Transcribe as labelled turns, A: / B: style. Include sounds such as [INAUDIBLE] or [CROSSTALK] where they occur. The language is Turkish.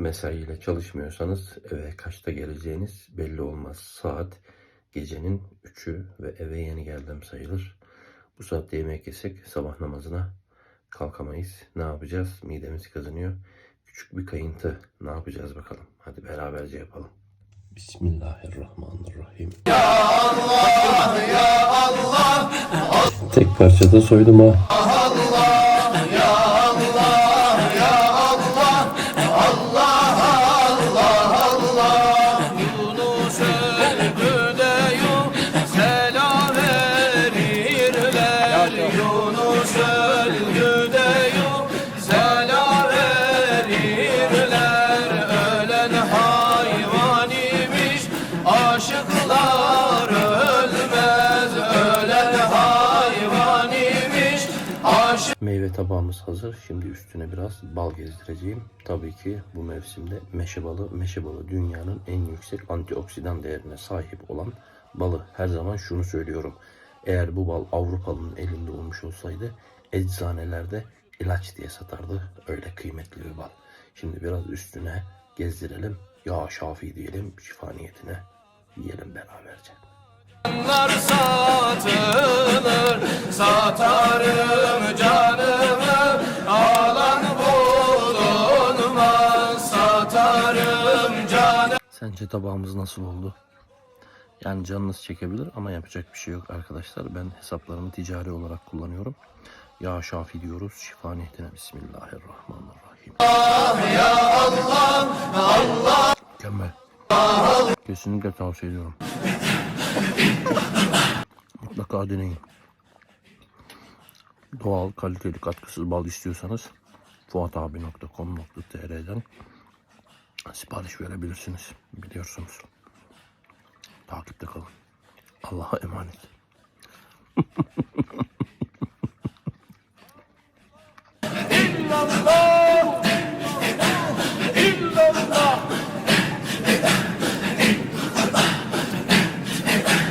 A: mesaiyle çalışmıyorsanız eve kaçta geleceğiniz belli olmaz. Saat gecenin 3'ü ve eve yeni geldim sayılır. Bu saatte yemek yesek sabah namazına kalkamayız. Ne yapacağız? Midemiz kazınıyor. Küçük bir kayıntı. Ne yapacağız bakalım? Hadi beraberce yapalım. Bismillahirrahmanirrahim. Ya Allah, ya Allah. Tek parçada soydum ha. Meyve tabağımız hazır. Şimdi üstüne biraz bal gezdireceğim. Tabii ki bu mevsimde meşe balı, meşe balı dünyanın en yüksek antioksidan değerine sahip olan balı. Her zaman şunu söylüyorum. Eğer bu bal Avrupalı'nın elinde olmuş olsaydı eczanelerde ilaç diye satardı. Öyle kıymetli bir bal. Şimdi biraz üstüne gezdirelim. Ya Şafi diyelim şifa niyetine yiyelim beraberce.
B: Satılır
A: Sence tabağımız nasıl oldu? Yani canınız çekebilir ama yapacak bir şey yok arkadaşlar. Ben hesaplarımı ticari olarak kullanıyorum. Ya Şafi diyoruz. Şifa niyetine Bismillahirrahmanirrahim. Ya Allah, Allah. Mükemmel. Kesinlikle tavsiye ediyorum. Mutlaka deneyin. Doğal, kaliteli, katkısız bal istiyorsanız fuatabi.com.tr'den sipariş verebilirsiniz. Biliyorsunuz. Takipte kalın. Allah'a emanet. [LAUGHS]